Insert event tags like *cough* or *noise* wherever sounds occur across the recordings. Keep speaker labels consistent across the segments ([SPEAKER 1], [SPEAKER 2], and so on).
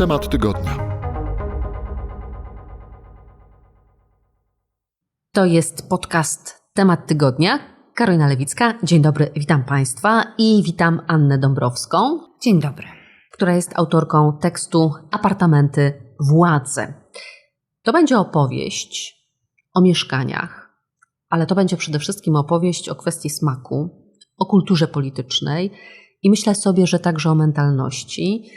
[SPEAKER 1] Temat tygodnia.
[SPEAKER 2] To jest podcast Temat Tygodnia. Karolina Lewicka. Dzień dobry, witam Państwa i witam Annę Dąbrowską.
[SPEAKER 3] Dzień dobry.
[SPEAKER 2] Która jest autorką tekstu Apartamenty Władzy. To będzie opowieść o mieszkaniach, ale to będzie przede wszystkim opowieść o kwestii smaku, o kulturze politycznej i myślę sobie, że także o mentalności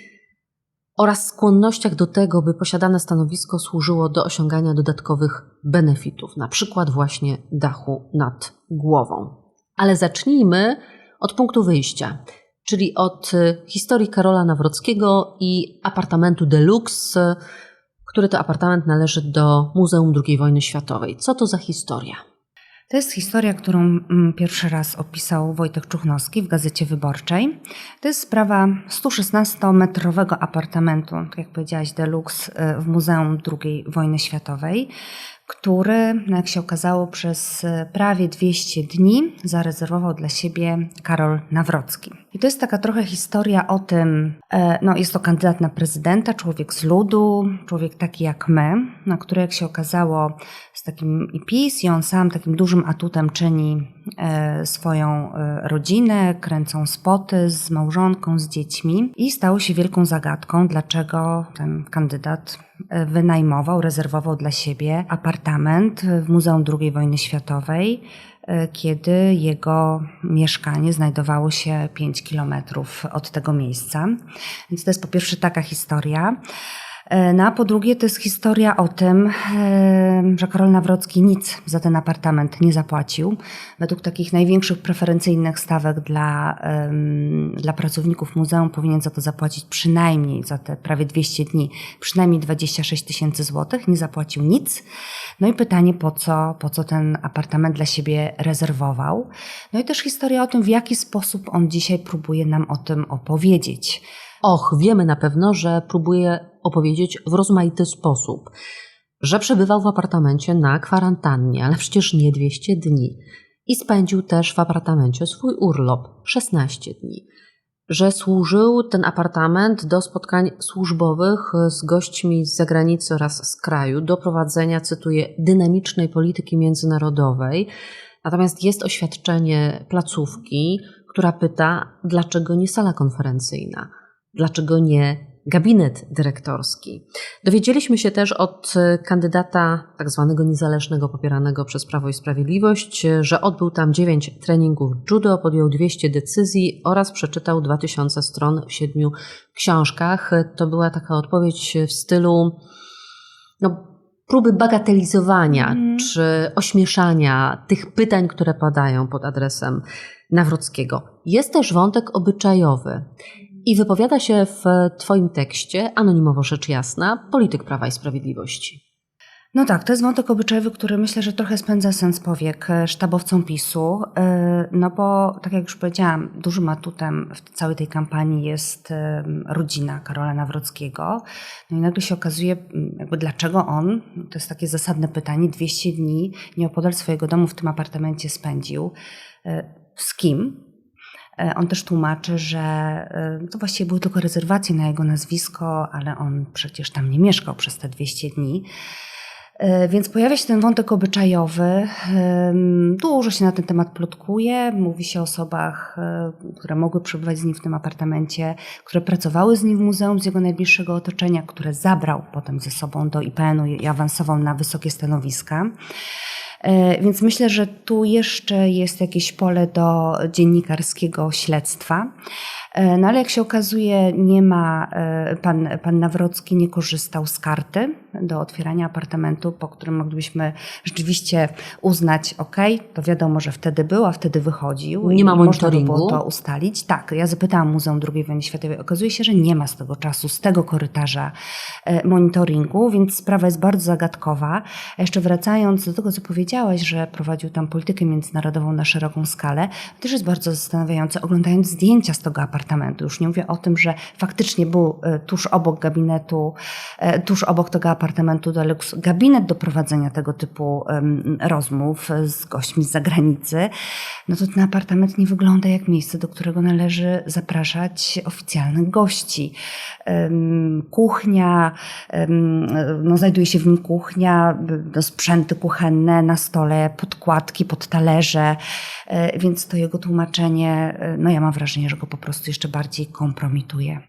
[SPEAKER 2] oraz skłonnościach do tego, by posiadane stanowisko służyło do osiągania dodatkowych benefitów, na przykład właśnie dachu nad głową. Ale zacznijmy od punktu wyjścia, czyli od y, historii Karola Nawrockiego i apartamentu Deluxe, który to apartament należy do Muzeum II wojny światowej. Co to za historia?
[SPEAKER 3] To jest historia, którą mm, pierwszy raz opisał Wojtek Czuchnowski w Gazecie Wyborczej. To jest sprawa 116-metrowego apartamentu, tak jak powiedziałaś, deluxe y, w Muzeum II wojny światowej, który, no jak się okazało, przez y, prawie 200 dni zarezerwował dla siebie Karol Nawrocki. I to jest taka trochę historia o tym, e, no jest to kandydat na prezydenta, człowiek z ludu, człowiek taki jak my, na który jak się okazało takim i PiS i on sam takim dużym atutem czyni e, swoją e, rodzinę, kręcą spoty z małżonką, z dziećmi i stało się wielką zagadką, dlaczego ten kandydat wynajmował, rezerwował dla siebie apartament w Muzeum II wojny światowej, kiedy jego mieszkanie znajdowało się 5 kilometrów od tego miejsca. Więc to jest po pierwsze taka historia. No a po drugie to jest historia o tym, że Karol Nawrocki nic za ten apartament nie zapłacił. Według takich największych preferencyjnych stawek dla, dla pracowników muzeum powinien za to zapłacić przynajmniej za te prawie 200 dni, przynajmniej 26 tysięcy złotych. Nie zapłacił nic. No i pytanie, po co, po co ten apartament dla siebie rezerwował. No i też historia o tym, w jaki sposób on dzisiaj próbuje nam o tym opowiedzieć.
[SPEAKER 2] Och, wiemy na pewno, że próbuje opowiedzieć w rozmaity sposób, że przebywał w apartamencie na kwarantannie, ale przecież nie 200 dni. I spędził też w apartamencie swój urlop 16 dni. Że służył ten apartament do spotkań służbowych z gośćmi z zagranicy oraz z kraju, do prowadzenia, cytuję, dynamicznej polityki międzynarodowej. Natomiast jest oświadczenie placówki, która pyta, dlaczego nie sala konferencyjna dlaczego nie gabinet dyrektorski. Dowiedzieliśmy się też od kandydata tak zwanego niezależnego popieranego przez Prawo i Sprawiedliwość, że odbył tam 9 treningów judo, podjął 200 decyzji oraz przeczytał 2000 stron w siedmiu książkach. To była taka odpowiedź w stylu no, próby bagatelizowania mm. czy ośmieszania tych pytań, które padają pod adresem Nawrockiego. Jest też wątek obyczajowy. I wypowiada się w Twoim tekście, anonimowo rzecz jasna, polityk Prawa i Sprawiedliwości.
[SPEAKER 3] No tak, to jest wątek obyczajowy, który myślę, że trochę spędza sens powiek e, sztabowcom PiSu, e, no bo tak jak już powiedziałam, dużym atutem w całej tej kampanii jest e, rodzina Karola Nawrockiego. No i nagle się okazuje, jakby dlaczego on, to jest takie zasadne pytanie, 200 dni nieopodal swojego domu w tym apartamencie spędził. Z kim? E, on też tłumaczy, że e, to właściwie były tylko rezerwacje na jego nazwisko, ale on przecież tam nie mieszkał przez te 200 dni. E, więc pojawia się ten wątek obyczajowy. Dużo się na ten temat plotkuje. Mówi się o osobach, które mogły przebywać z nim w tym apartamencie, które pracowały z nim w muzeum z jego najbliższego otoczenia, które zabrał potem ze sobą do IPN-u i awansował na wysokie stanowiska. E, więc myślę, że tu jeszcze jest jakieś pole do dziennikarskiego śledztwa. E, no ale jak się okazuje, nie ma, e, pan, pan Nawrocki nie korzystał z karty do otwierania apartamentu, po którym moglibyśmy rzeczywiście uznać, ok, to wiadomo, że wtedy był, a wtedy wychodził.
[SPEAKER 2] Nie ma monitoringu.
[SPEAKER 3] Można było to ustalić. Tak, ja zapytałam Muzeum II Wojny Światowej. Okazuje się, że nie ma z tego czasu, z tego korytarza monitoringu, więc sprawa jest bardzo zagadkowa. A jeszcze wracając do tego, co powiedziałaś, że prowadził tam politykę międzynarodową na szeroką skalę, to też jest bardzo zastanawiające, oglądając zdjęcia z tego apartamentu. Już nie mówię o tym, że faktycznie był e, tuż obok gabinetu, e, tuż obok tego apartamentu Deluxe gabinet do prowadzenia tego typu rozmów z gośćmi z zagranicy, no to ten apartament nie wygląda jak miejsce, do którego należy zapraszać oficjalnych gości. Kuchnia, no znajduje się w nim kuchnia, no sprzęty kuchenne na stole, podkładki pod talerze, e, więc to jego tłumaczenie, no ja mam wrażenie, że go po prostu jeszcze bardziej kompromituje.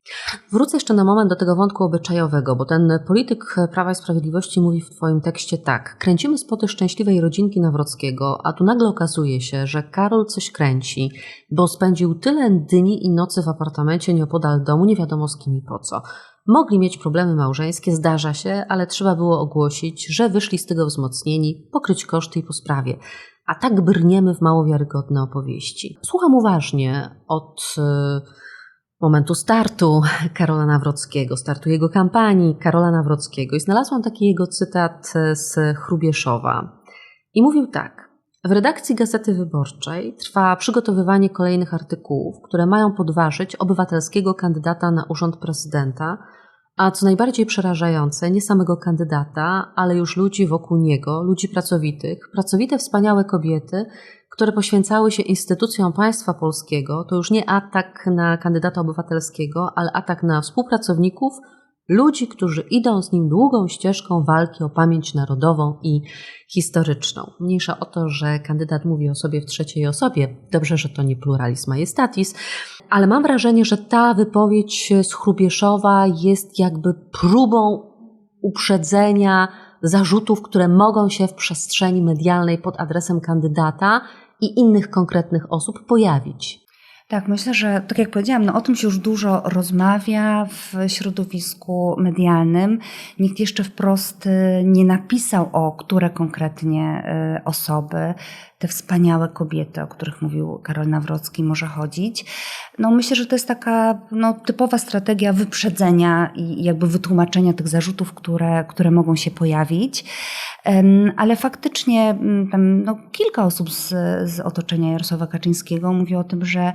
[SPEAKER 2] Wrócę jeszcze na moment do tego wątku obyczajowego, bo ten polityk Prawa i Sprawiedliwości mówi w Twoim tekście tak. Kręcimy spoty szczęśliwej rodzinki Nawrockiego, a tu nagle okazuje się, że Karol coś kręci, bo spędził tyle dni i nocy w apartamencie nieopodal domu, nie wiadomo z kim i po co. Mogli mieć problemy małżeńskie, zdarza się, ale trzeba było ogłosić, że wyszli z tego wzmocnieni, pokryć koszty i po sprawie. A tak brniemy w mało wiarygodne opowieści. Słucham uważnie od y, momentu startu *laughs* Karola Nawrockiego, startu jego kampanii Karola Nawrockiego i znalazłam taki jego cytat z Chrubieszowa. I mówił tak. W redakcji Gazety Wyborczej trwa przygotowywanie kolejnych artykułów, które mają podważyć obywatelskiego kandydata na urząd prezydenta, a co najbardziej przerażające, nie samego kandydata, ale już ludzi wokół niego, ludzi pracowitych, pracowite, wspaniałe kobiety, które poświęcały się instytucjom państwa polskiego, to już nie atak na kandydata obywatelskiego, ale atak na współpracowników, ludzi, którzy idą z nim długą ścieżką walki o pamięć narodową i historyczną. Mniejsza o to, że kandydat mówi o sobie w trzeciej osobie. Dobrze, że to nie pluralis majestatis, ale mam wrażenie, że ta wypowiedź z Chrubieszowa jest jakby próbą uprzedzenia zarzutów, które mogą się w przestrzeni medialnej pod adresem kandydata i innych konkretnych osób pojawić.
[SPEAKER 3] Tak, myślę, że tak jak powiedziałam, no o tym się już dużo rozmawia w środowisku medialnym. Nikt jeszcze wprost y, nie napisał o które konkretnie y, osoby, te wspaniałe kobiety, o których mówił Karol Nawrocki, może chodzić. No myślę, że to jest taka no, typowa strategia wyprzedzenia i jakby wytłumaczenia tych zarzutów, które, które mogą się pojawić. Ale faktycznie m, tam, no, kilka osób z, z otoczenia Jarosława Kaczyńskiego mówi o tym, że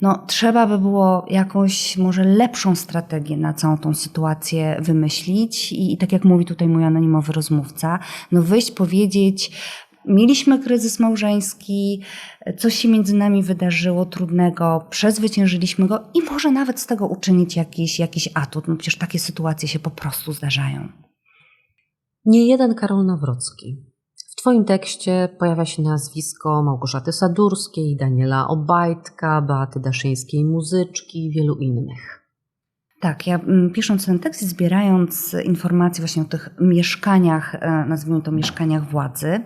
[SPEAKER 3] no, trzeba by było jakąś może lepszą strategię na całą tą sytuację wymyślić i, i tak jak mówi tutaj mój anonimowy rozmówca, no wyjść, powiedzieć, mieliśmy kryzys małżeński, coś się między nami wydarzyło trudnego, przezwyciężyliśmy go i może nawet z tego uczynić jakiś, jakiś atut, no przecież takie sytuacje się po prostu zdarzają.
[SPEAKER 2] Nie jeden Karol Nawrocki. W Twoim tekście pojawia się nazwisko Małgorzaty Sadurskiej, Daniela Obajtka, Beaty Daszyńskiej Muzyczki i wielu innych.
[SPEAKER 3] Tak, ja mm, pisząc ten tekst i zbierając informacje właśnie o tych mieszkaniach, e, nazwijmy to mieszkaniach władzy,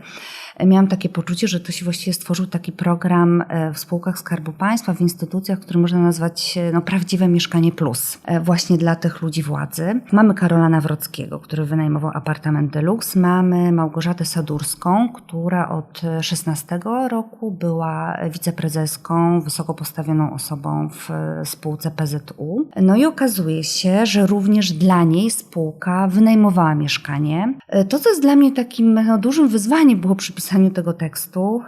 [SPEAKER 3] e, miałam takie poczucie, że to się właściwie stworzył taki program e, w spółkach Skarbu Państwa, w instytucjach, który można nazwać no, prawdziwe mieszkanie plus, właśnie dla tych ludzi władzy. Mamy Karola Nawrockiego, który wynajmował apartament deluxe, mamy Małgorzatę Sadurską, która od 16 roku była wiceprezeską, wysoko postawioną osobą w spółce PZU. No i okazuje się, że również dla niej spółka wynajmowała mieszkanie. E, To, co jest dla mnie takim no, dużym wyzwaniem było przy pisaniu tego tekstu,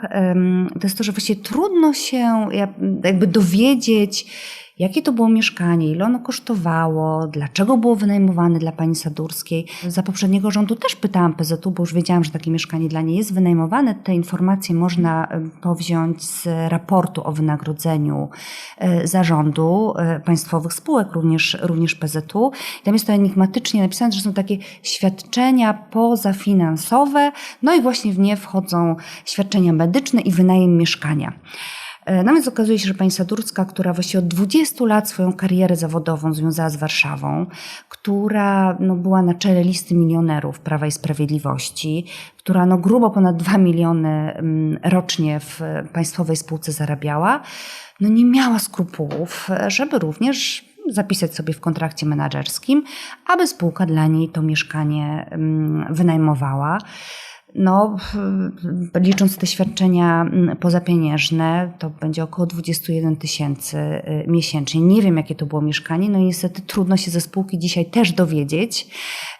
[SPEAKER 3] to jest to, że właściwie trudno się ja- jakby dowiedzieć, Jakie to było mieszkanie, ile ono kosztowało, dlaczego było wynajmowane dla pani Sadurskiej. Za poprzedniego rządu też pytałam PZU, bo już wiedziałam, że takie mieszkanie dla niej jest wynajmowane. Te informacje można em, powziąć z raportu o wynagrodzeniu e, zarządu e, państwowych spółek, również, również PZU. Tam jest to enigmatycznie napisane, że są takie świadczenia pozafinansowe, no i właśnie w nie wchodzą świadczenia medyczne i wynajem mieszkania. E, więc okazuje się, że pani Sadurska, która właściwie od 20 lat swoją karierę zawodową związała z Warszawą, która no, była na czele listy milionerów Prawa i Sprawiedliwości, która no, grubo ponad 2 miliony mm, rocznie w państwowej spółce zarabiała, no nie miała skrupułów, żeby również zapisać sobie w kontrakcie menedżerskim, aby spółka dla niej to mieszkanie mm, wynajmowała. No, licząc te świadczenia mm, pozapieniężne, to będzie około 21 tysięcy y, miesięcznie. Nie wiem, jakie to było mieszkanie, no i niestety trudno się ze spółki dzisiaj też dowiedzieć,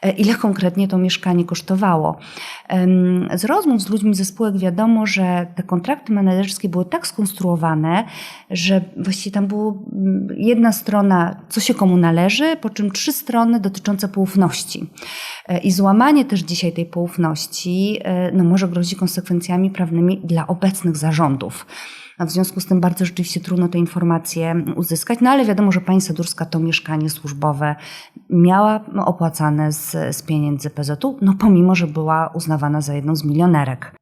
[SPEAKER 3] e, ile konkretnie to mieszkanie kosztowało. Z rozmów z ludźmi ze spółek wiadomo, że te kontrakty menedżerskie były tak skonstruowane, że właściwie tam była jedna strona, co się komu należy, po czym trzy strony dotyczące poufności. E, I złamanie też dzisiaj tej poufności e, no, może grozić konsekwencjami prawnymi dla obecnych zarządów. A w związku z tym bardzo rzeczywiście trudno te informacje uzyskać, no ale wiadomo, że pani Sadurska to mieszkanie służbowe miała opłacane z, z pieniędzy PZU, no pomimo, że była uznawana za jedną z milionerek.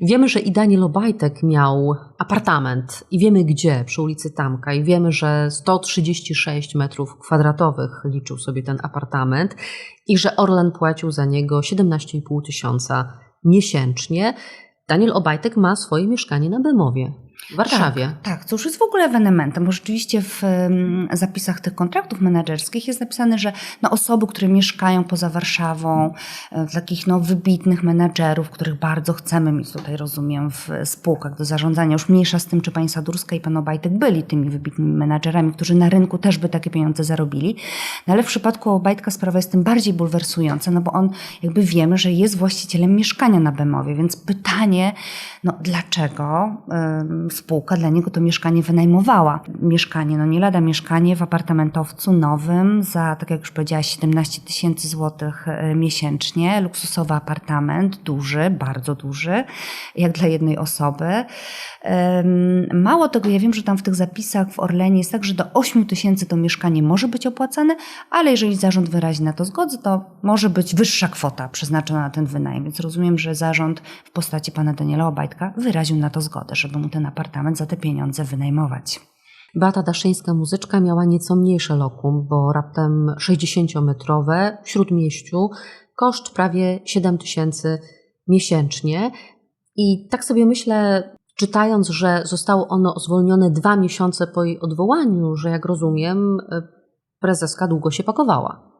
[SPEAKER 2] Wiemy, że i Daniel Obajtek miał apartament i wiemy gdzie, przy ulicy Tamka i wiemy, że 136 metrów kwadratowych liczył sobie ten apartament i że Orlen płacił za niego 17,5 tysiąca miesięcznie. Daniel Obajtek ma swoje mieszkanie na Bemowie w Warszawie.
[SPEAKER 3] Tak, tak, co już jest w ogóle ewenementem, bo rzeczywiście w zapisach tych kontraktów menedżerskich jest napisane, że no, osoby, które mieszkają poza Warszawą, e, takich no, wybitnych menedżerów, których bardzo chcemy mieć tutaj, rozumiem, w spółkach do zarządzania, już mniejsza z tym, czy pani Sadurska i pan Obajtek byli tymi wybitnymi menedżerami, którzy na rynku też by takie pieniądze zarobili, no, ale w przypadku Obajtka sprawa jest tym bardziej bulwersująca, no bo on jakby wiemy, że jest właścicielem mieszkania na Bemowie, więc pytanie, no dlaczego spółka dla niego to mieszkanie wynajmowała. Mieszkanie, no nie lada mieszkanie w apartamentowcu nowym za, tak jak już powiedziałaś, 17 tysięcy złotych e, miesięcznie. Luksusowy apartament, duży, bardzo duży, jak dla jednej osoby. Mało tego, ja wiem, że tam w tych zapisach w Orlenie jest tak, że do 8 tysięcy to mieszkanie może być opłacane, ale jeżeli zarząd wyrazi na to zgodę, to może być wyższa kwota przeznaczona na ten wynajem. Więc rozumiem, że zarząd w postaci pana Daniela Obajtka wyraził na to zgodę, żeby mu ten apartament za te pieniądze wynajmować.
[SPEAKER 2] Beata Daszyńska muzyczka miała nieco mniejsze lokum, bo raptem 60-metrowe w śródmieściu, koszt prawie 7 tysięcy miesięcznie. I tak sobie myślę, czytając, że zostało ono zwolnione dwa miesiące po jej odwołaniu, że jak rozumiem, prezeska długo się pakowała.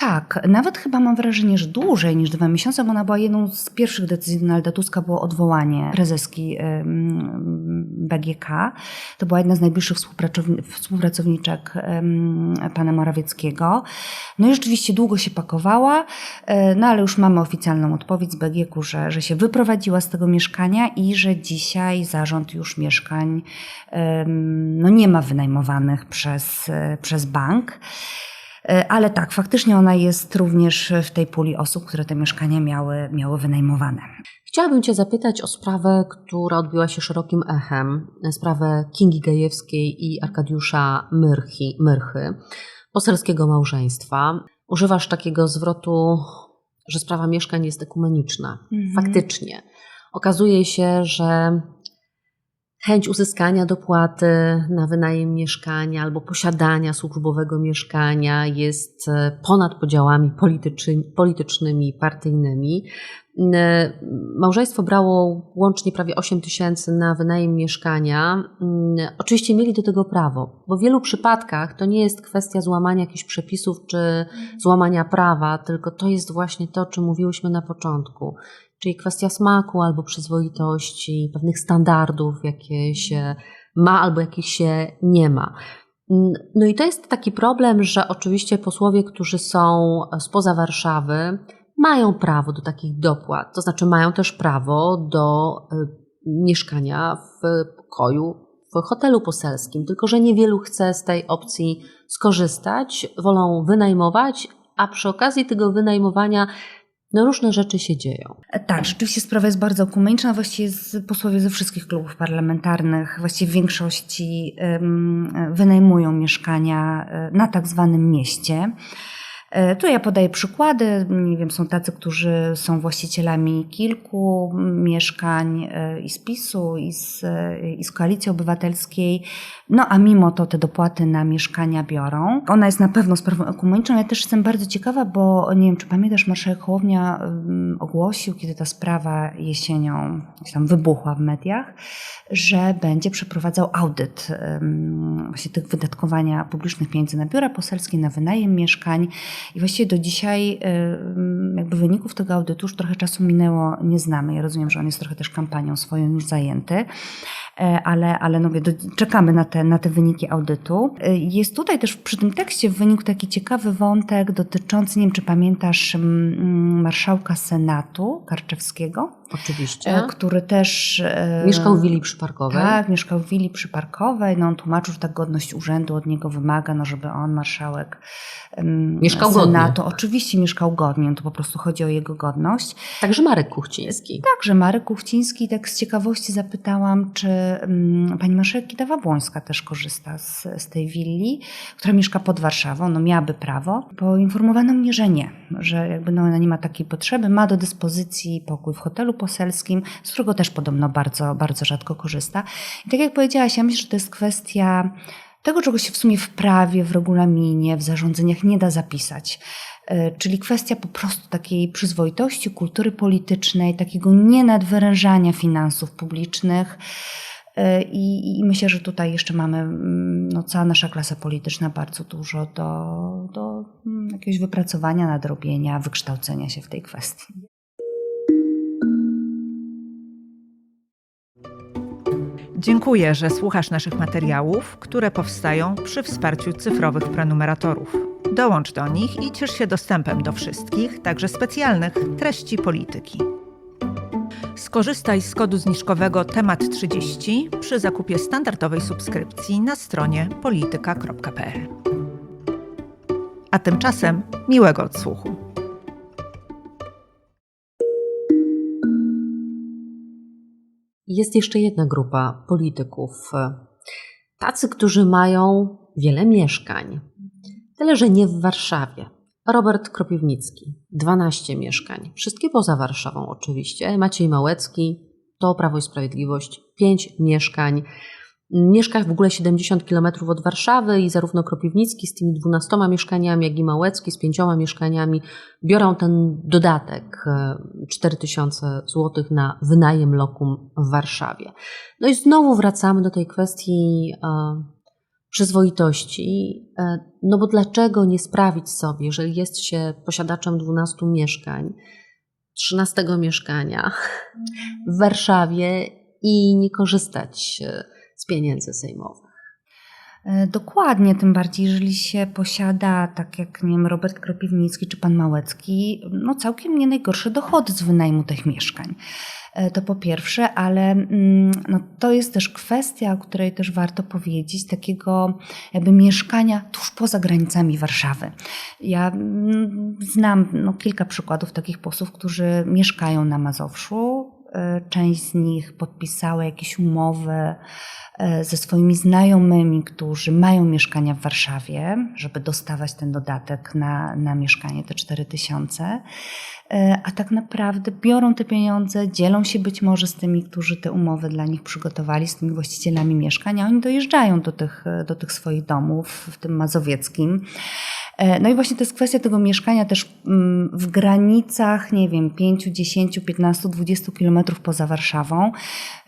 [SPEAKER 3] Tak, nawet chyba mam wrażenie, że dłużej niż dwa miesiące, bo ona była jedną z pierwszych decyzji Donalda Tuska, było odwołanie prezeski BGK. To była jedna z najbliższych współpracowni- współpracowniczek pana Morawieckiego. No i rzeczywiście długo się pakowała, e, no ale już mamy oficjalną odpowiedź z BGK, że, że się wyprowadziła z tego mieszkania i że dzisiaj zarząd już mieszkań no nie ma wynajmowanych przez, e, przez bank. E, Ale tak, faktycznie ona jest również w tej puli osób, które te mieszkania miały, miały wynajmowane.
[SPEAKER 2] Chciałabym Cię zapytać o sprawę, która odbiła się szerokim echem, sprawę Kingi Gajewskiej i Arkadiusza Myrchi, Myrchy, poselskiego małżeństwa. Używasz takiego zwrotu, że sprawa mieszkań jest ekumeniczna.
[SPEAKER 3] Mhm.
[SPEAKER 2] Faktycznie. Okazuje się, że chęć uzyskania dopłaty na wynajem mieszkania albo posiadania służbowego mieszkania jest e, ponad podziałami polityczny, politycznymi, partyjnymi. Małżeństwo brało łącznie prawie 8 tysięcy na wynajem mieszkania. Oczywiście mieli do tego prawo, bo w wielu przypadkach to nie jest kwestia złamania jakichś przepisów czy złamania prawa, tylko to jest właśnie to, o czym mówiłyśmy na początku czyli kwestia smaku albo przyzwoitości, pewnych standardów, jakie się ma albo jakich się nie ma. No i to jest taki problem, że oczywiście posłowie, którzy są spoza Warszawy, mają prawo do takich dopłat, to znaczy mają też prawo do y, mieszkania w pokoju w hotelu poselskim, tylko że niewielu chce z tej opcji skorzystać, wolą wynajmować, a przy okazji tego wynajmowania no różne rzeczy się dzieją.
[SPEAKER 3] E, Tak, rzeczywiście sprawa jest bardzo ekumeniczna. Właściwie z, posłowie ze wszystkich klubów parlamentarnych, właściwie w większości wynajmują mieszkania e, na tak zwanym mieście. E, Tu ja podaję przykłady. Nie wiem, są tacy, którzy są właścicielami kilku mieszkań e, i z PiSu, i z, e, i z Koalicji Obywatelskiej. No a mimo to te dopłaty na mieszkania biorą. Ona jest na pewno sprawą ekumeniczną. Ja też jestem bardzo ciekawa, bo nie wiem, czy pamiętasz, marszałek Hołownia um, ogłosił, kiedy ta sprawa jesienią tam wybuchła w mediach, że będzie przeprowadzał audyt właśnie tych wydatkowania publicznych pieniędzy na biura poselskie, na wynajem mieszkań I właściwie do dzisiaj y, jakby wyników tego audytu już trochę czasu minęło, nie znamy. Ja rozumiem, że on jest trochę też kampanią swoją już zajęty, ale, ale no, mówię, do, czekamy na te, na te wyniki audytu. E, Jest tutaj też przy tym tekście w wyniku taki ciekawy wątek dotyczący, nie wiem czy pamiętasz, mm, marszałka Senatu Karczewskiego,
[SPEAKER 2] Oczywiście.
[SPEAKER 3] e, który też... e,
[SPEAKER 2] Mieszkał w willi przyparkowej.
[SPEAKER 3] tak, mieszkał w willi przyparkowej. No, on tłumaczył, że ta godność urzędu od niego wymaga, no, żeby on, marszałek em,
[SPEAKER 2] Mieszkał
[SPEAKER 3] Senatu,
[SPEAKER 2] godnie.
[SPEAKER 3] oczywiście mieszkał godnie, to po prostu chodzi o jego godność.
[SPEAKER 2] Także Marek Kuchciński.
[SPEAKER 3] Także Marek Kuchciński, tak z ciekawości zapytałam, czy mm, pani marszałek Kidawa-Błońska też korzysta z, z tej willi, która mieszka pod Warszawą, no miałaby prawo. Poinformowano mnie, że nie, że jakby no ona nie ma takiej potrzeby, ma do dyspozycji pokój w hotelu poselskim, z którego też podobno bardzo, bardzo rzadko korzysta. I tak jak powiedziałaś, ja myślę, że to jest kwestia tego, czego się w sumie w prawie, w regulaminie, w zarządzeniach nie da zapisać. E, Czyli kwestia po prostu takiej przyzwoitości, kultury politycznej, takiego nienadwyrężania finansów publicznych. E, I, I myślę, że tutaj jeszcze mamy, mm, no, cała nasza klasa polityczna bardzo dużo do, do mm, jakiegoś wypracowania, nadrobienia, wykształcenia się w tej kwestii.
[SPEAKER 1] Dziękuję, że słuchasz naszych materiałów, które powstają przy wsparciu cyfrowych prenumeratorów. Dołącz do nich i ciesz się dostępem do wszystkich, także specjalnych, treści polityki. Skorzystaj z kodu zniżkowego temat 30 przy zakupie standardowej subskrypcji na stronie polityka.pl. A tymczasem miłego odsłuchu.
[SPEAKER 2] Jest jeszcze jedna grupa polityków. Tacy, którzy mają wiele mieszkań. Tyle, że nie w Warszawie. Robert Kropiwnicki, 12 mieszkań. Wszystkie poza Warszawą oczywiście. Maciej Małecki, to Prawo i Sprawiedliwość, 5 mieszkań. Mieszka w ogóle 70 km od Warszawy i zarówno Kropiwnicki z tymi 12 mieszkaniami, jak i Małecki z pięcioma mieszkaniami biorą ten dodatek e, 4000 zł na wynajem lokum w Warszawie. No i znowu wracamy do tej kwestii e, przyzwoitości, e, no bo dlaczego nie sprawić sobie, jeżeli jest się posiadaczem 12 mieszkań, 13 mieszkania w Warszawie i nie korzystać e, z pieniędzy sejmowych?
[SPEAKER 3] E, Dokładnie, tym bardziej, jeżeli się posiada, tak jak nie wiem, Robert Kropiwnicki czy pan Małecki, no całkiem nie najgorsze dochody z wynajmu tych mieszkań. E, To po pierwsze, ale mm, no, to jest też kwestia, o której też warto powiedzieć, takiego jakby mieszkania tuż poza granicami Warszawy. Ja mm, znam no, kilka przykładów takich posłów, którzy mieszkają na Mazowszu. E, Część z nich podpisała jakieś umowy e, ze swoimi znajomymi, którzy mają mieszkania w Warszawie, żeby dostawać ten dodatek na, na mieszkanie, te 4000. E, A tak naprawdę biorą te pieniądze, dzielą się być może z tymi, którzy te umowy dla nich przygotowali, z tymi właścicielami mieszkań, a oni dojeżdżają do tych, do tych swoich domów, w tym mazowieckim. E, No i właśnie to jest kwestia tego mieszkania też mm, w granicach, nie wiem, 5, 10, 15, 20 kilometrów poza Warszawą.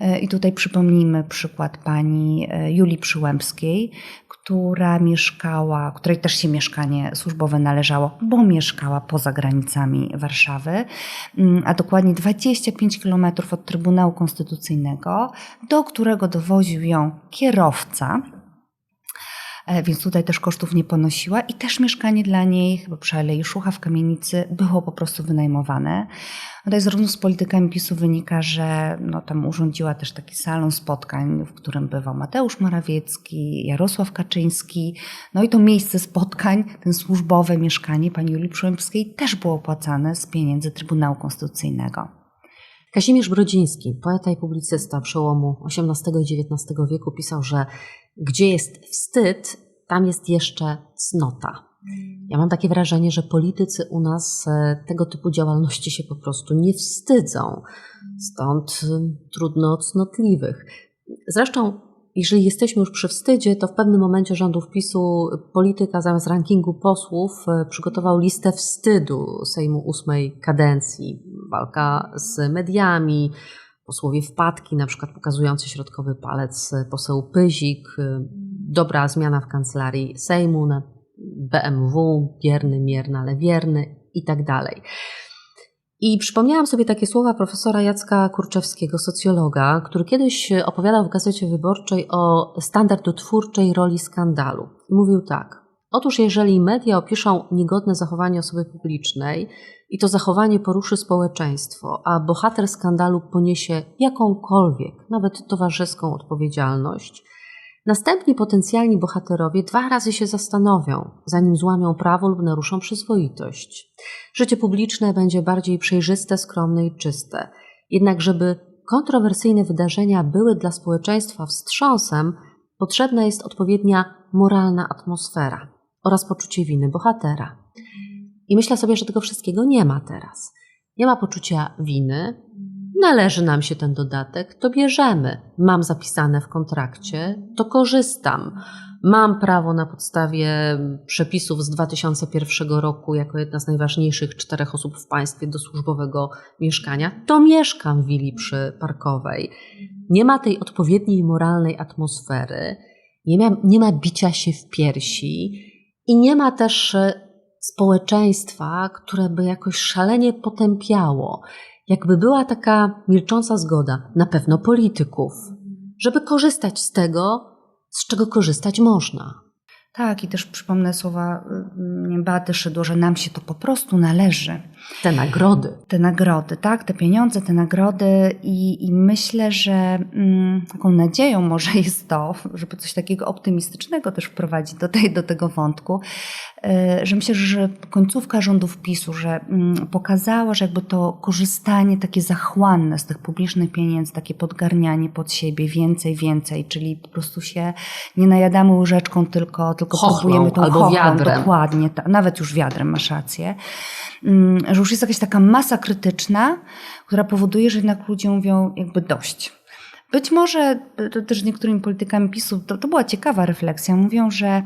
[SPEAKER 3] E, I tutaj przypomnijmy przykład pani e, Julii Przyłębskiej, która mieszkała, której też się mieszkanie służbowe należało, bo mieszkała poza granicami Warszawy, mm, a dokładnie 25 kilometrów od Trybunału Konstytucyjnego, do którego dowoził ją kierowca, więc tutaj też kosztów nie ponosiła i też mieszkanie dla niej, chyba przy Alei Szucha w kamienicy, było po prostu wynajmowane. Tutaj z rozmów z politykami PiSu wynika, że no, tam urządziła też taki salon spotkań, w którym bywał Mateusz Morawiecki, Jarosław Kaczyński. No i to miejsce spotkań, ten służbowe mieszkanie pani Julii Przyłębskiej też było opłacane z pieniędzy Trybunału Konstytucyjnego.
[SPEAKER 2] Kazimierz Brodziński, poeta i publicysta przełomu XVIII i XIX wieku, pisał, że gdzie jest wstyd, tam jest jeszcze cnota. Ja mam takie wrażenie, że politycy u nas e, tego typu działalności się po prostu nie wstydzą. Stąd e, trudno cnotliwych. Zresztą, jeżeli jesteśmy już przy wstydzie, to w pewnym momencie rządów PiSu polityka zamiast rankingu posłów e, przygotował listę wstydu Sejmu ósmej kadencji. Walka z mediami, posłowie wpadki, na przykład pokazujący środkowy palec poseł Pyzik, dobra zmiana w kancelarii Sejmu, na BMW, bierny, mierny, ale wierny i tak dalej. I przypomniałam sobie takie słowa profesora Jacka Kurczewskiego, socjologa, który kiedyś opowiadał w Gazecie Wyborczej o standardotwórczej roli skandalu. Mówił tak. Otóż jeżeli media opiszą niegodne zachowanie osoby publicznej i to zachowanie poruszy społeczeństwo, a bohater skandalu poniesie jakąkolwiek, nawet towarzyską odpowiedzialność, następni potencjalni bohaterowie dwa razy się zastanowią, zanim złamią prawo lub naruszą przyzwoitość. Życie publiczne będzie bardziej przejrzyste, skromne i czyste. Jednak żeby kontrowersyjne wydarzenia były dla społeczeństwa wstrząsem, potrzebna jest odpowiednia moralna atmosfera oraz poczucie winy bohatera. I myślę sobie, że tego wszystkiego nie ma teraz. Nie ma poczucia winy, należy nam się ten dodatek, to bierzemy. Mam zapisane w kontrakcie, to korzystam. Mam prawo na podstawie przepisów z 2001 roku, jako jedna z najważniejszych czterech osób w państwie do służbowego mieszkania, to mieszkam w willi przyparkowej. Nie ma tej odpowiedniej moralnej atmosfery, nie ma, nie ma bicia się w piersi i nie ma też e, społeczeństwa, które by jakoś szalenie potępiało. Jakby była taka milcząca zgoda, na pewno polityków, żeby korzystać z tego, z czego korzystać można.
[SPEAKER 3] Tak, i też przypomnę słowa y, Beaty Szydło, że nam się to po prostu należy.
[SPEAKER 2] Te nagrody.
[SPEAKER 3] Te nagrody, tak, te pieniądze, te nagrody i, i myślę, że mm, taką nadzieją może *laughs* jest to, żeby coś takiego optymistycznego też wprowadzić do, tej, do tego wątku, y, że myślę, że końcówka rządów PiSu, że mm, pokazała, że jakby to korzystanie takie zachłanne z tych publicznych pieniędzy, takie podgarnianie pod siebie, więcej, więcej, czyli po prostu się nie najadamy łyżeczką, tylko, tylko próbujemy tą
[SPEAKER 2] albo
[SPEAKER 3] chochlą,
[SPEAKER 2] wiadrem.
[SPEAKER 3] dokładnie, ta, nawet już wiadrem, masz rację, że już jest jakaś taka masa krytyczna, która powoduje, że jednak ludzie mówią jakby dość. Być może to też z niektórymi politykami PiSu, to, to była ciekawa refleksja, mówią, że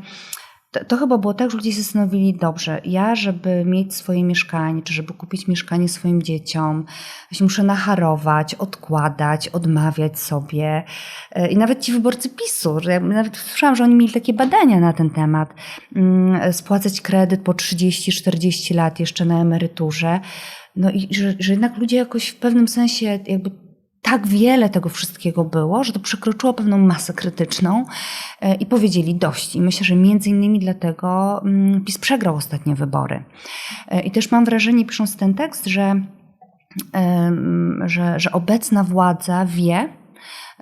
[SPEAKER 3] to, to chyba było tak, że ludzie się zastanowili, dobrze, ja, żeby mieć swoje mieszkanie, czy żeby kupić mieszkanie swoim dzieciom, się muszę nacharować, odkładać, odmawiać sobie. E, I nawet ci wyborcy PiSu, że ja nawet słyszałam, że oni mieli takie badania na ten temat, mm, spłacać kredyt po 30-40 lat jeszcze na emeryturze. No i że, że jednak ludzie jakoś w pewnym sensie jakby tak wiele tego wszystkiego było, że to przekroczyło pewną masę krytyczną e, i powiedzieli dość. I myślę, że między innymi dlatego mm, PiS przegrał ostatnie wybory. E, I też mam wrażenie, pisząc ten tekst, że, że, że obecna władza wie,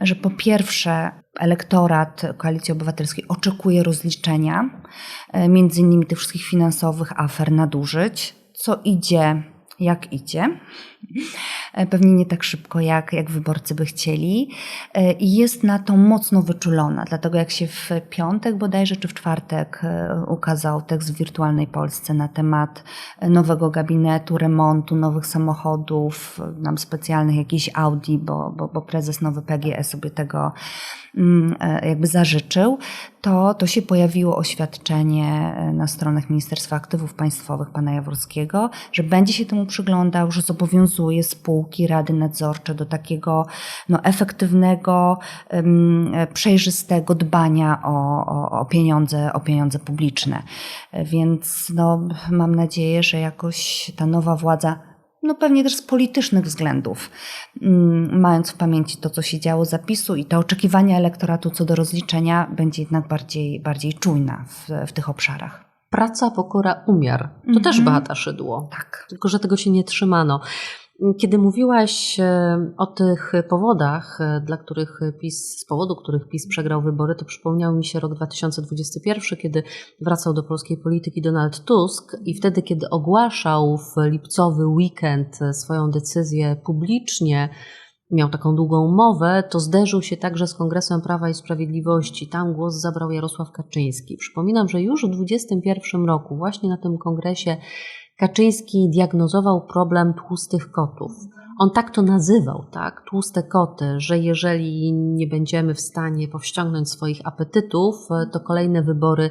[SPEAKER 3] że po pierwsze elektorat Koalicji Obywatelskiej oczekuje rozliczenia, e, między innymi tych wszystkich finansowych afer, nadużyć, co idzie jak idzie. E, Pewnie nie tak szybko, jak, jak wyborcy by chcieli. E, I jest na to mocno wyczulona. Dlatego jak się w piątek bodajże, czy w czwartek e, ukazał tekst w Wirtualnej Polsce na temat nowego gabinetu, remontu, nowych samochodów, nam specjalnych jakichś Audi, bo, bo, bo prezes nowy PGE sobie tego mm, jakby zażyczył, to, to się pojawiło oświadczenie na stronach Ministerstwa Aktywów Państwowych pana Jaworskiego, że będzie się temu przyglądał, że zobowiązuje spółki, rady nadzorcze do takiego no, efektywnego, przejrzystego dbania o, o, o, pieniądze, o pieniądze publiczne. Więc no, mam nadzieję, że jakoś ta nowa władza no pewnie też z politycznych względów, mm, mając w pamięci to, co się działo zapisu i te oczekiwania elektoratu co do rozliczenia, będzie jednak bardziej, bardziej czujna w, w tych obszarach.
[SPEAKER 2] Praca, pokora, umiar. To
[SPEAKER 3] Mhm.
[SPEAKER 2] też Beata Szydło.
[SPEAKER 3] Tak.
[SPEAKER 2] Tylko, że tego się nie trzymano. Kiedy mówiłaś e, o tych powodach, e, dla których PiS, z powodu których PiS przegrał wybory, to przypomniał mi się rok 2021, kiedy wracał do polskiej polityki Donald Tusk i wtedy, kiedy ogłaszał w lipcowy weekend e, swoją decyzję publicznie, miał taką długą mowę, to zderzył się także z Kongresem Prawa i Sprawiedliwości. Tam głos zabrał Jarosław Kaczyński. Przypominam, że już w 2021 roku, właśnie na tym kongresie, Kaczyński diagnozował problem tłustych kotów. On tak to nazywał, tak? Tłuste koty, że jeżeli nie będziemy w stanie powściągnąć swoich apetytów, to kolejne wybory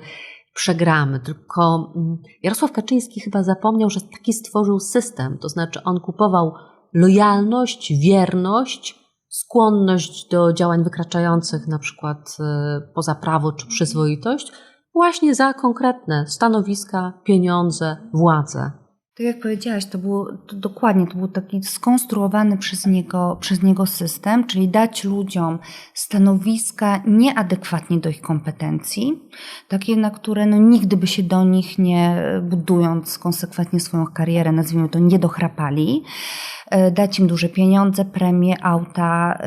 [SPEAKER 2] przegramy. Tylko mm, Jarosław Kaczyński chyba zapomniał, że taki stworzył system, to znaczy on kupował lojalność, wierność, skłonność do działań wykraczających na przykład e, poza prawo czy przyzwoitość właśnie za konkretne stanowiska, pieniądze, władzę.
[SPEAKER 3] Tak jak powiedziałaś, to było to dokładnie, to był taki skonstruowany przez niego, przez niego system, czyli dać ludziom stanowiska nieadekwatnie do ich kompetencji, takie, na które no, nigdy by się do nich nie budując konsekwentnie swoją karierę, nazwijmy to, nie dochrapali. E, Dać im duże pieniądze, premie, auta,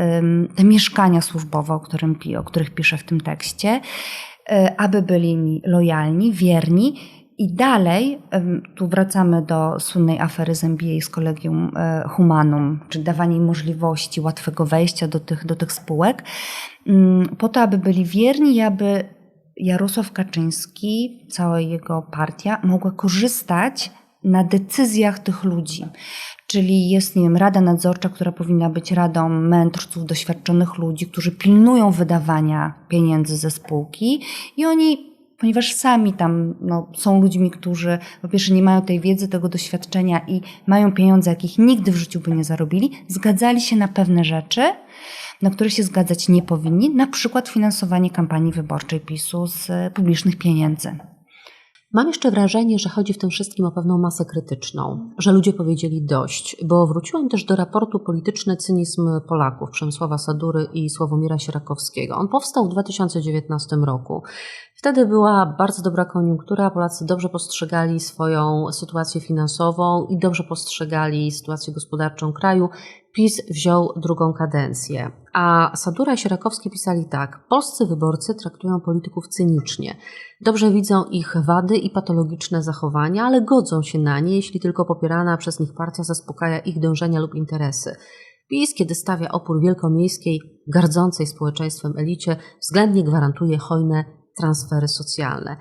[SPEAKER 3] te mieszkania służbowe, o, którym, o których piszę w tym tekście, aby byli mi lojalni, wierni. I dalej, tu wracamy do słynnej afery z MBA z Kolegium e, Humanum, czyli dawanie możliwości łatwego wejścia do tych, do tych spółek, mm, po to, aby byli wierni i aby Jarosław Kaczyński, cała jego partia mogła korzystać na decyzjach tych ludzi. Czyli jest, nie wiem, rada nadzorcza, która powinna być radą mędrców, doświadczonych ludzi, którzy pilnują wydawania pieniędzy ze spółki i oni ponieważ sami tam no, są ludźmi, którzy po pierwsze nie mają tej wiedzy, tego doświadczenia i mają pieniądze, jakich nigdy w życiu by nie zarobili, zgadzali się na pewne rzeczy, na które się zgadzać nie powinni, na przykład finansowanie kampanii wyborczej PiSu z publicznych pieniędzy.
[SPEAKER 2] Mam jeszcze wrażenie, że chodzi w tym wszystkim o pewną masę krytyczną, że ludzie powiedzieli dość, bo wróciłam też do raportu Polityczny cynizm Polaków Przemysława Sadury i Sławomira Sierakowskiego. On powstał w 2019 roku. Wtedy była bardzo dobra koniunktura, Polacy dobrze postrzegali swoją sytuację finansową i dobrze postrzegali sytuację gospodarczą kraju. PiS wziął drugą kadencję. A Sadura i Sierakowski pisali tak: Polscy wyborcy traktują polityków cynicznie. Dobrze widzą ich wady i patologiczne zachowania, ale godzą się na nie, jeśli tylko popierana przez nich partia zaspokaja ich dążenia lub interesy. PiS, kiedy stawia opór wielkomiejskiej, gardzącej społeczeństwem elicie, względnie gwarantuje hojne transfery socjalne.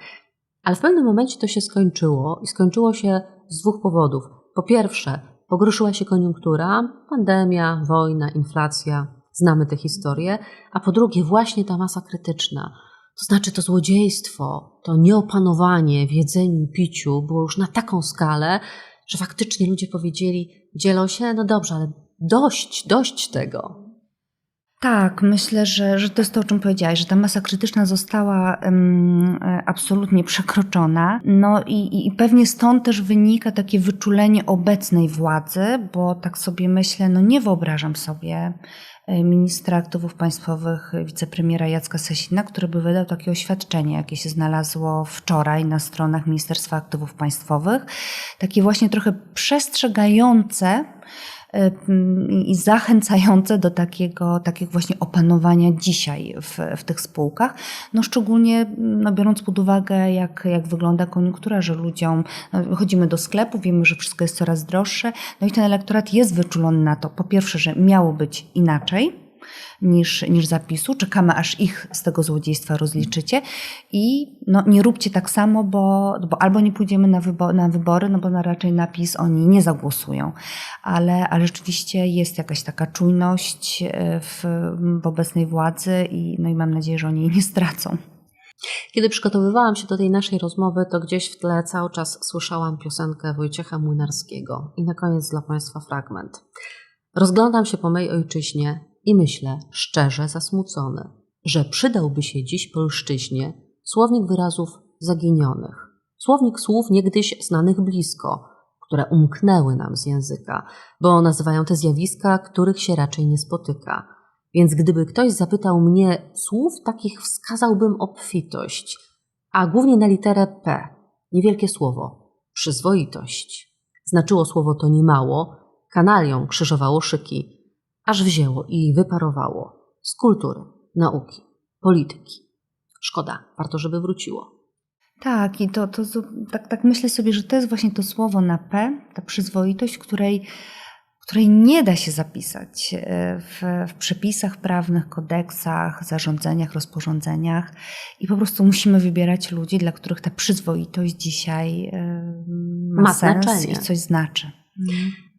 [SPEAKER 2] Ale w pewnym momencie to się skończyło i skończyło się z dwóch powodów. Po pierwsze, pogorszyła się koniunktura, pandemia, wojna, inflacja, znamy te historie, a po drugie, właśnie ta masa krytyczna. To znaczy to złodziejstwo, to nieopanowanie w jedzeniu i piciu było już na taką skalę, że faktycznie ludzie powiedzieli, dzielą się, no dobrze, ale dość, dość tego.
[SPEAKER 3] Tak, myślę, że, że to jest to, o czym powiedziałaś, że ta masa krytyczna została um, absolutnie przekroczona. No i, i pewnie stąd też wynika takie wyczulenie obecnej władzy, bo tak sobie myślę, no nie wyobrażam sobie e, ministra aktywów państwowych, wicepremiera Jacka Sasina, który by wydał takie oświadczenie, jakie się znalazło wczoraj na stronach Ministerstwa Aktywów Państwowych, takie właśnie trochę przestrzegające i zachęcające do takiego, takiego właśnie opanowania dzisiaj w, w tych spółkach. No szczególnie no biorąc pod uwagę, jak, jak wygląda koniunktura, że ludziom no, chodzimy do sklepu, wiemy, że wszystko jest coraz droższe, no i ten elektorat jest wyczulony na to, po pierwsze, że miało być inaczej, niż, niż zapisu. Czekamy, aż ich z tego złodziejstwa rozliczycie i no, nie róbcie tak samo, bo, bo albo nie pójdziemy na, wybo na wybory, no bo na raczej napis oni nie zagłosują. Ale, ale rzeczywiście jest jakaś taka czujność w, w obecnej władzy i, no i mam nadzieję, że oni jej nie stracą.
[SPEAKER 2] Kiedy przygotowywałam się do tej naszej rozmowy, to gdzieś w tle cały czas słyszałam piosenkę Wojciecha Młynarskiego. I na koniec dla Państwa fragment. Rozglądam się po mej ojczyźnie i myślę, szczerze zasmucony, że przydałby się dziś polszczyźnie słownik wyrazów zaginionych, słownik słów niegdyś znanych blisko, które umknęły nam z języka, bo nazywają te zjawiska, których się raczej nie spotyka. Więc gdyby ktoś zapytał mnie słów takich, wskazałbym obfitość, a głównie na literę P, niewielkie słowo przyzwoitość. Znaczyło słowo to niemało, kanalią krzyżowało szyki, aż wzięło i wyparowało z kultury, nauki, polityki. Szkoda, warto, żeby wróciło.
[SPEAKER 3] Tak, i to, to tak, tak myślę sobie, że to jest właśnie to słowo na P, ta przyzwoitość, której, której nie da się zapisać w, w przepisach prawnych, kodeksach, zarządzeniach, rozporządzeniach i po prostu musimy wybierać ludzi, dla których ta przyzwoitość dzisiaj ma,
[SPEAKER 2] Ma
[SPEAKER 3] sens
[SPEAKER 2] znaczenie.
[SPEAKER 3] i coś znaczy.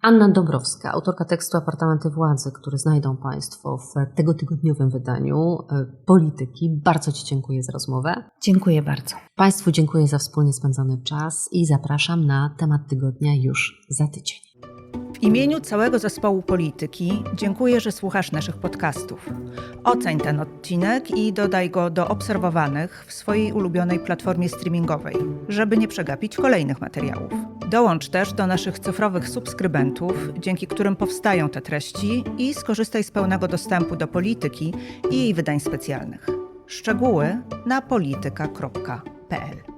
[SPEAKER 2] Anna Dąbrowska, autorka tekstu Apartamenty Władzy, który znajdą Państwo w tego tygodniowym wydaniu e, Polityki. Bardzo Ci dziękuję za rozmowę.
[SPEAKER 3] Dziękuję bardzo.
[SPEAKER 2] Państwu dziękuję za wspólnie spędzony czas i zapraszam na temat tygodnia już za tydzień.
[SPEAKER 1] W imieniu całego zespołu polityki dziękuję, że słuchasz naszych podcastów. Oceń ten odcinek i dodaj go do obserwowanych w swojej ulubionej platformie streamingowej, żeby nie przegapić kolejnych materiałów. Dołącz też do naszych cyfrowych subskrybentów, dzięki którym powstają te treści i skorzystaj z pełnego dostępu do polityki i jej wydań specjalnych. Szczegóły na polityka.pl